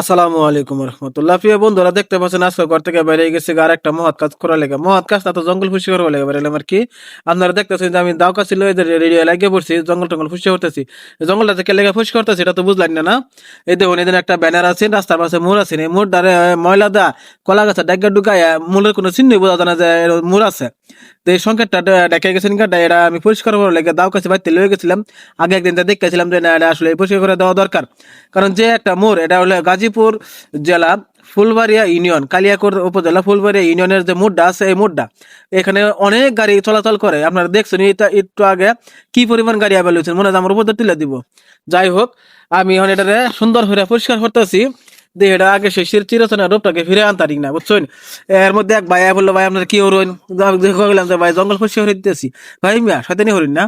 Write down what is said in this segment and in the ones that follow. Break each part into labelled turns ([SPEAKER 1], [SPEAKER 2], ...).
[SPEAKER 1] আসসালামু আলাইকুম রহমতুল্লাহ। প্রিয় বন্ধুরা, দেখতে পাচ্ছেন আজকে ঘর থেকে বেরিয়ে গেছে আর একটা মহৎ কাজ করা লেগে। মহৎ কাজ না তো জঙ্গল ফুসি করা লেগে বেরোলাম আর কি? আপনারা দেখতেছেন যে আমি দাও কাছে লয়ে রেডিও লাগিয়ে পড়ছি, জঙ্গল টঙ্গল ফুসি করতেছি। জঙ্গলটা থেকে লেগে ফুসি করতেছি, এটা তো বুঝলাম না না? এই দেখুন, এদিন একটা ব্যানার আছে, রাস্তার পাশে মোড় আছে, এই মোড় দ্বারে ময়লা দা কলা গাছা ডাকা ঢুকায় মূলের কোনো চিহ্ন বোঝা যায় না যে মোড় আছে। তো এই সংকেতটা ডেকে গেছেন এটা আমি পরিষ্কার করে লেগে দাও কাছে বাড়িতে লয়ে গেছিলাম। আগে একদিন দেখেছিলাম যে না, এটা আসলে পরিষ্কার করে দেওয়া দরকার। কারণ যে একটা মোড়, এটা হলো গাজীপুর জেলা ফুলবাড়িয়া ইউনিয়ন, কালিয়াকোট উপজেলা ফুলবাড়িয়া ইউনিয়নের যে মোড়টা আছে, এই মোড়টা। এখানে অনেক গাড়ি চলাচল করে। আপনারা দেখছেন এটা একটু আগে কি পরিমাণ গাড়ি আবার মনে হয় আমার উপর তুলে দিব। যাই হোক, আমি এখন এটারে সুন্দর করে পরিষ্কার করতেছি। আগে ফিরে না, বুঝছেন? এর মধ্যে এক বলল, ভাই, আপনার কি গেলাম যে ভাই, জঙ্গল দিতেছি। ভাই, মিয়া, শয়তানি না?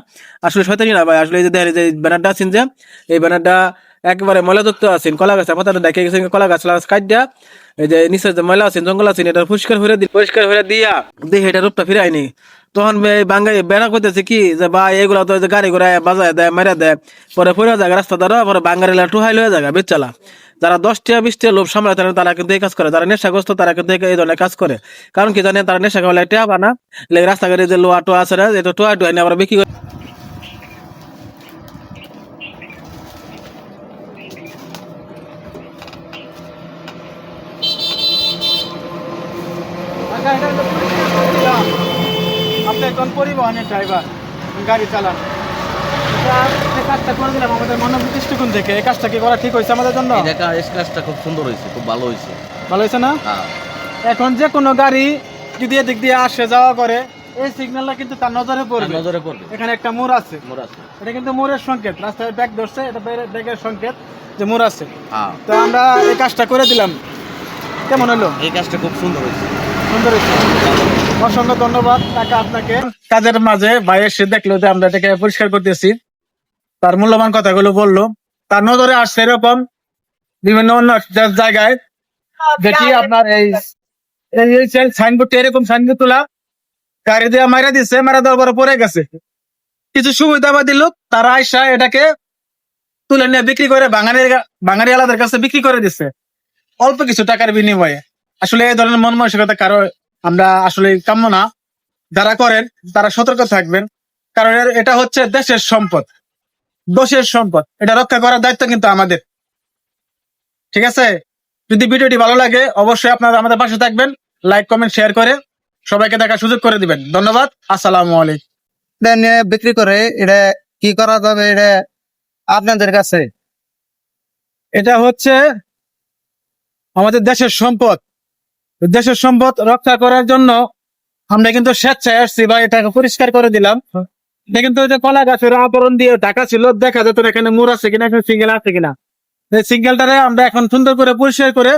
[SPEAKER 1] আসলে শয়তানি না, ভাই, আসলে এই যে যে ব্যানারটা আছেন যে, এই ব্যানারটা একেবারে ময়লাযুক্ত আছেন, কলা গাছ মাথাটা দেখে গেছেন কলা গাছ কাটিয়া এই যে নিচে যে ময়লা আছেন, জঙ্গল আছেন এটা পরিষ্কার করে দিই পরিষ্কার করে দিয়া, দেখে, এটা রূপটা ফিরাইনি তখন এই বেড়া করতেছে কি যে বা এগুলা তো গাড়ি ঘোড়ায় বাজায় দেয়, মেরে দেয়, পরে পরে যায় রাস্তা দ্বারা পরে বাঙ্গারিলা টুহাই লয়ে যায় বেচালা যারা দশটা বিশটা লোভ সামলায় তারা তারা কিন্তু এই কাজ করে, যারা নেশাগ্রস্ত তারা কিন্তু এই- ধরনের কাজ করে। কারণ কি জানে তারা নেশা খাওয়ালে টেয়া বানা রাস্তাঘাটে যে লোয়া টোয়া আছে না এটা টোয়া টোয়া নিয়ে আবার বিক্রি করে আপনি একজন পরিবহনের ড্রাইভার গাড়ি চালান। কাজটা করে দিলাম আমাদের মনোবৃত্তি দৃষ্টিকোণ থেকে এই কাজটা কি করা ঠিক হয়েছে আমাদের জন্য?
[SPEAKER 2] এই কাজটা খুব সুন্দর হয়েছে খুব ভালো হয়েছে।
[SPEAKER 1] ভালো হয়েছে না?
[SPEAKER 2] হ্যাঁ।
[SPEAKER 1] এখন যে কোনো গাড়ি যদি এদিক দিয়ে আসে যাওয়া করে এই সিগন্যালটা কিন্তু তার নজরে পড়বে।
[SPEAKER 2] নজরে পড়বে।
[SPEAKER 1] এখানে একটা মোড় আছে।
[SPEAKER 2] আছে।
[SPEAKER 1] এটা কিন্তু মোড়ের সংকেত রাস্তায় ব্যাগ ধরছে এটা ব্যাগের সংকেত যে মোড় আছে।
[SPEAKER 2] হ্যাঁ।
[SPEAKER 1] তো আমরা এই কাজটা করে দিলাম। কেমন হলো?
[SPEAKER 2] এই কাজটা খুব সুন্দর হয়েছে।
[SPEAKER 1] সুন্দর। অসংখ্য ধন্যবাদ আপনাকে। কাজের মাঝে দেখল যে আমরা এটাকে পরিষ্কার করতেছি। তার মূল্যবান কথাগুলো বলল। তার নজরে আসছে এরকম বিভিন্ন অন্য জায়গায়। যেটি আপনার এই সাইনবোর্ড গাড়ি মারা দেওয়ার পরে পড়ে গেছে। কিছু তারা আইসা এটাকে তুলে নিয়ে বিক্রি করে বাঙালি বাঙালি আলাদের কাছে বিক্রি করে দিচ্ছে অল্প কিছু টাকার বিনিময়ে। আসলে এই ধরনের মন মানসিকতা কারও আমরা আসলে কাম্য না। যারা করেন তারা সতর্ক থাকবেন। কারণ এর- এটা হচ্ছে দেশের সম্পদ। দেশের সম্পদ। এটা রক্ষা করার দায়িত্ব কিন্তু আমাদের। ঠিক আছে? যদি ভিডিওটি ভালো লাগে অবশ্যই আপনারা আমাদের পাশে থাকবেন। লাইক কমেন্ট শেয়ার করে সবাইকে দেখার সুযোগ করে দিবেন। ধন্যবাদ। আসসালামু আলাইকুম।
[SPEAKER 3] বিক্রি করে এটা কি করা যাবে এটা আপনাদের কাছে?
[SPEAKER 1] এটা হচ্ছে আমাদের দেশের সম্পদ। দেশের সম্পদ রক্ষা করার জন্য আমরা কিন্তু স্বেচ্ছায় আসছি বা এটাকে পরিষ্কার করে দিলাম। কিন্তু যে কলা গাছের আবরণ দিয়ে ঢাকা ছিল দেখা যেত না এখানে মোড় আছে কিনা এখানে সিঙ্গেল আছে কিনা। এই সিঙ্গেলটারে আমরা এখন সুন্দর করে পরিষ্কার করে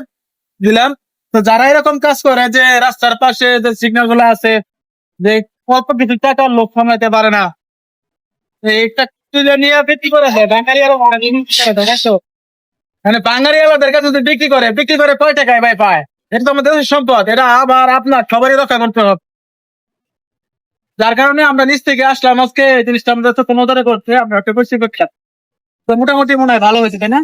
[SPEAKER 1] দিলাম। তো যারা এরকম কাজ করে যে রাস্তার পাশে যে সিগন্যালগুলো আছে যে অল্প কিছু টাকা লোক সামলাতে পারে না। এইটা তুলে নিয়ে বিক্রি করে দেয়। বাঙালি আরও মানে বাঙালি আলাদের কাছে যদি বিক্রি করে বিক্রি করে কয় টাকায় ভাই পায়? এটা তো আমাদের দেশের সম্পদ, এটা আবার আপনার সবারই রক্ষা করতে হবে। যার কারণে আমরা নিচ থেকে আসলাম, আজকে এই জিনিসটা আমাদের তো কোনো করতে, আমরা একটা মোটামুটি মনে হয় ভালো হয়েছে, তাই না?